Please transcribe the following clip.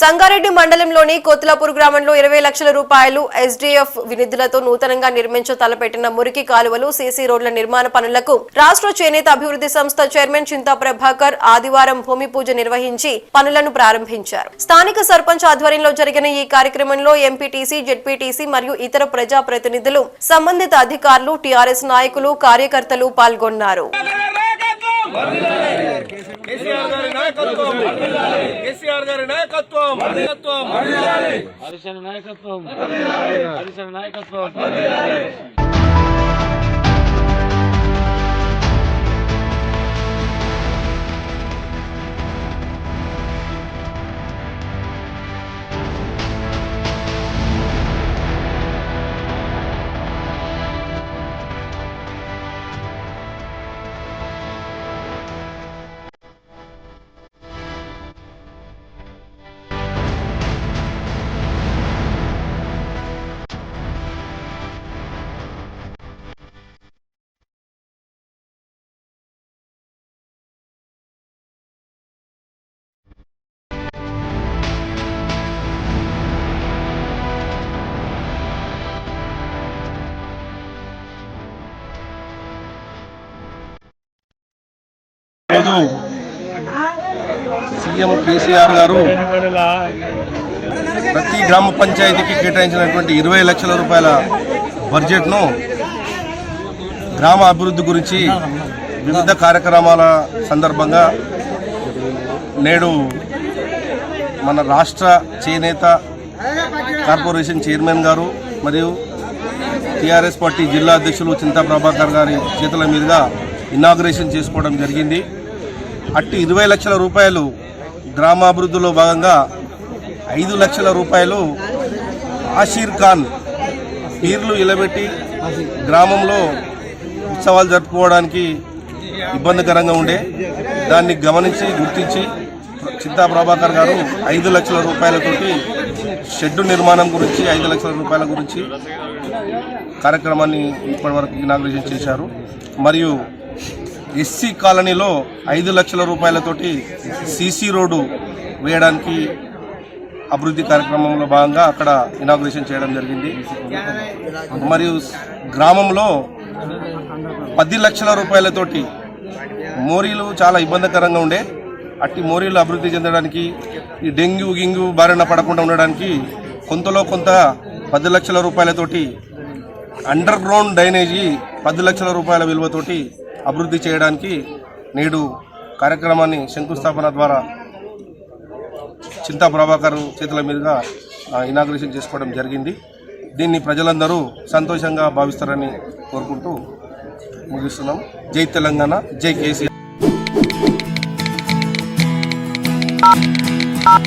సంగారెడ్డి మండలంలోని కొత్లాపూర్ గ్రామంలో ఇరవై లక్షల రూపాయలు ఎస్డీఎఫ్ నిధులతో నూతనంగా నిర్మించ తలపెట్టిన మురికి కాలువలు సీసీ రోడ్ల నిర్మాణ పనులకు రాష్ట్ర చేనేత అభివృద్ధి సంస్థ చైర్మన్ చింతా ప్రభాకర్ ఆదివారం భూమి పూజ నిర్వహించి పనులను ప్రారంభించారు. స్థానిక సర్పంచ్ ఆధ్వర్యంలో జరిగిన ఈ కార్యక్రమంలో ఎంపీటీసీ జెడ్పీటీసీ మరియు ఇతర ప్రజా ప్రతినిధులు సంబంధిత అధికారులు టీఆర్ఎస్ నాయకులు కార్యకర్తలు పాల్గొన్నారు. నాయకత్వం. కేసీఆర్ గారి నాయకత్వం. నాయకత్వం. నాయకత్వం. నాయకత్వం. రోజు సీఎం కేసీఆర్ గారు ప్రతి గ్రామ పంచాయతీకి కేటాయించినటువంటి ఇరవై లక్షల రూపాయల బడ్జెట్ను గ్రామ అభివృద్ధి గురించి వివిధ కార్యక్రమాల సందర్భంగా నేడు మన రాష్ట్ర చేనేత కార్పొరేషన్ చైర్మన్ గారు మరియు టీఆర్ఎస్ పార్టీ జిల్లా అధ్యక్షులు చింతా ప్రభాకర్ గారి చేతుల మీదుగా ఇనాగ్రేషన్ చేసుకోవడం జరిగింది. అట్టి ఇరవై లక్షల రూపాయలు గ్రామాభివృద్ధిలో భాగంగా ఐదు లక్షల రూపాయలు ఆషీర్ ఖాన్ పీర్లు ఇలబెట్టి గ్రామంలో ఉత్సవాలు జరుపుకోవడానికి ఇబ్బందికరంగా ఉండే. దాన్ని గమనించి గుర్తించి చింతా ప్రభాకర్ గారు ఐదు లక్షల రూపాయలతోటి షెడ్డు నిర్మాణం గురించి ఐదు లక్షల రూపాయల గురించి కార్యక్రమాన్ని ఇప్పటివరకు ఇనాగ్రేషన్ చేశారు. మరియు ఎస్సీ కాలనీలో ఐదు లక్షల రూపాయలతోటి సీసీ రోడ్డు వేయడానికి అభివృద్ధి కార్యక్రమంలో భాగంగా అక్కడ ఇనాగ్రేషన్ చేయడం జరిగింది. మరియు గ్రామంలో పది లక్షల రూపాయలతోటి మోరీలు చాలా ఇబ్బందికరంగా ఉండే. అట్టి మోరీలు అభివృద్ధి చెందడానికి ఈ డెంగ్యూ గింగ్యూ బారిన పడకుండా ఉండడానికి కొంతలో కొంత పది లక్షల రూపాయలతోటి అండర్ గ్రౌండ్ డ్రైనేజీ పది లక్షల రూపాయల విలువతోటి అభివృద్ధి చేయడానికి నేడు కార్యక్రమాన్ని శంకుస్థాపన ద్వారా చింతా ప్రభాకర్ చేతుల మీదుగా ఇనాగ్రేషన్ చేసుకోవడం జరిగింది. దీన్ని ప్రజలందరూ సంతోషంగా భావిస్తారని కోరుకుంటూ ముగిస్తున్నాం. జై తెలంగాణ జై కేసీఆర్.